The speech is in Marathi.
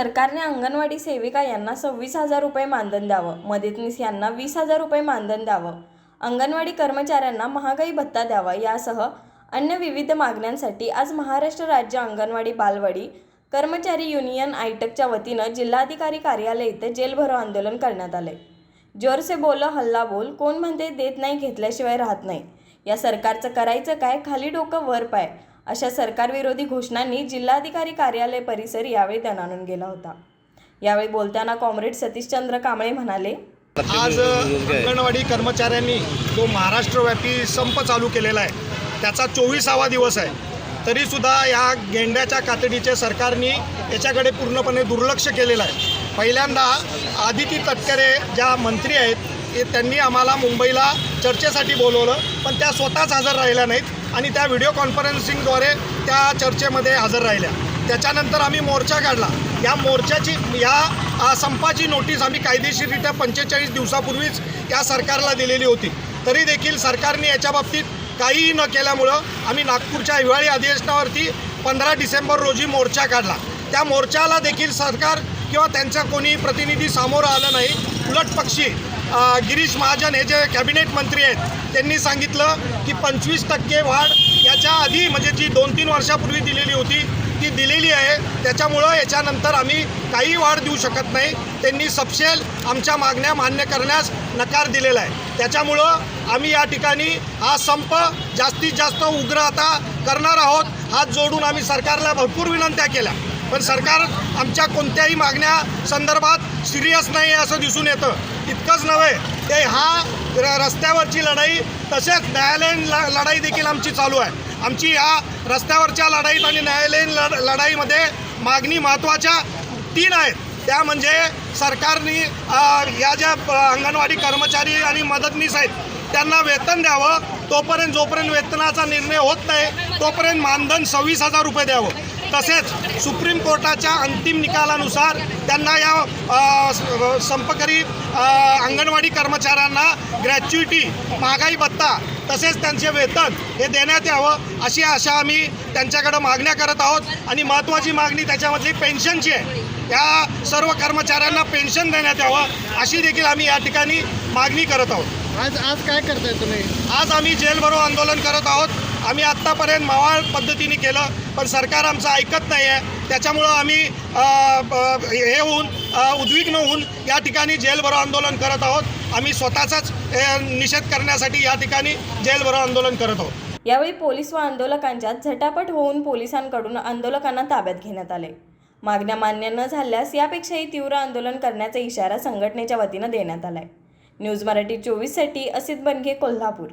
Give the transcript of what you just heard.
सरकारने अंगणवाडी सेविका यांना सव्वीस हजार रुपये मानधन द्यावं. मदतनीस यांना वीस हजार रुपये मानधन द्यावं. अंगणवाडी कर्मचाऱ्यांना महागाई भत्ता द्यावा यासह अन्य विविध मागण्यांसाठी आज महाराष्ट्र राज्य अंगणवाडी बालवाडी कर्मचारी युनियन आयटकच्या वतीनं जिल्हाधिकारी कार्यालय इथे जेलभरो आंदोलन करण्यात आले जोर से बोल हल्ला बोल कोण म्हणते देत नाही घेतल्याशिवाय राहत नाही. या सरकारचं करायचं काय? खाली डोकं वर पाय. अशा सरकारविरोधी घोषणांनी जिल्हाधिकारी कार्यालय परिसर यावेळी दणाणून गेला होता. यावेळी बोलताना कॉम्रेड सतीशचंद्र कांबळे म्हणाले आज अंगणवाडी कर्मचाऱ्यांनी जो महाराष्ट्रव्यापी संप चालू केलेला आहे त्याचा चोवीसावा दिवस आहे. तरीसुद्धा या गेंड्याच्या कातडीचे सरकारने याच्याकडे पूर्णपणे दुर्लक्ष केलेलं आहे. पहिल्यांदा आदिती तटकरे ज्या मंत्री आहेत ते त्यांनी आम्हाला मुंबईला चर्चेसाठी बोलवलं पण त्या स्वतःच हजर राहिल्या नाहीत. आणि त्या व्हिडिओ कॉन्फरन्सिंगद्वारे त्या चर्चेमध्ये हजर राहिल्या. त्याच्यानंतर आम्ही मोर्चा काढला. या मोर्चाची या संपाची नोटीस आम्ही कायदेशीररित्या पंचेचाळीस दिवसापूर्वीच या सरकारला दिलेली होती. तरी देखील सरकारने याच्या बाबतीत काहीही न केल्यामुळं आम्ही नागपूरच्या हिवाळी अधिवेशनावरती पंधरा डिसेंबर रोजी मोर्चा काढला. त्या मोर्चाला देखील सरकार किंवा त्यांचा कोणी प्रतिनिधी सामोरं आलं नाही. उलट पक्षी गिरीश महाजन हे जे कॅबिनेट मंत्री आहेत त्यांनी सांगितलं की पंचवीस टक्के वाढ याच्या आधी म्हणजे जी दोन तीन वर्षापूर्वी दिलेली होती ती दिलेली आहे. त्याच्यामुळं याच्यानंतर आम्ही काही वाढ देऊ शकत नाही. त्यांनी सपशेल आमच्या मागण्या मान्य करण्यास नकार दिलेला आहे. त्याच्यामुळं आम्ही या ठिकाणी हा संप जास्तीत जास्त उग्र आता करणार आहोत. हात जोडून आम्ही सरकारला भरपूर विनंत्या केल्या. पण सरकार आमच्या कोणत्याही मागण्या संदर्भात सिरियस नाही आहे असं दिसून येतं. इतकंच नव्हे ते हा र- रस्त्यावरची लढाई तसेच न्यायालयीन ल लढाई देखील आमची चालू आहे. आमची या रस्त्यावरच्या लढाईत आणि न्यायालयीन लढ लढाईमध्ये मागणी महत्त्वाच्या तीन आहेत. त्या म्हणजे सरकारने या ज्या अंगणवाडी कर्मचारी आणि मदतनीस आहेत त्यांना वेतन द्यावं. तोपर्यंत जोपर्यंत वेतनाचा निर्णय होत नाही तोपर्यंत मानधन सव्वीस हजार रुपये द्यावं. तसेच सुप्रीम कोर्टाच्या अंतिम निकालानुसार त्यांना या संपकरी अंगणवाडी कर्मचाऱ्यांना ग्रॅच्युइटी महागाई भत्ता तसेच त्यांचे वेतन हे देण्यात यावं अशी आशा आम्ही त्यांच्याकडं मागण्या करत आहोत. आणि महत्त्वाची मागणी त्याच्यामधली पेन्शनची आहे. या सर्व कर्मचाऱ्यांना पेन्शन देण्यात यावं अशी देखील आम्ही या ठिकाणी मागणी करत आहोत. आज आज काय करताय तुम्ही? आज आम्ही जेल भरो आंदोलन करत आहोत. आम्ही आत्तापर्यंत मावाळ पद्धतीने केलं पण सरकार आमचं ऐकत नाही आहे त्याच्यामुळं आम्ही हे होऊन उद्विग्न होऊन या ठिकाणी जेलभरो आंदोलन करत आहोत. आम्ही स्वतःचाच निषेध करण्यासाठी या ठिकाणी जेलभरो आंदोलन करत आहोत. यावेळी पोलीस व आंदोलकांच्यात झटापट होऊन पोलिसांकडून आंदोलकांना ताब्यात घेण्यात आले. मागण्या मान्य न झाल्यास यापेक्षाही तीव्र आंदोलन करण्याचा इशारा संघटनेच्या वतीनं देण्यात आलाय. न्यूज मराठी चोवीससाठी असित बनगे कोल्हापूर.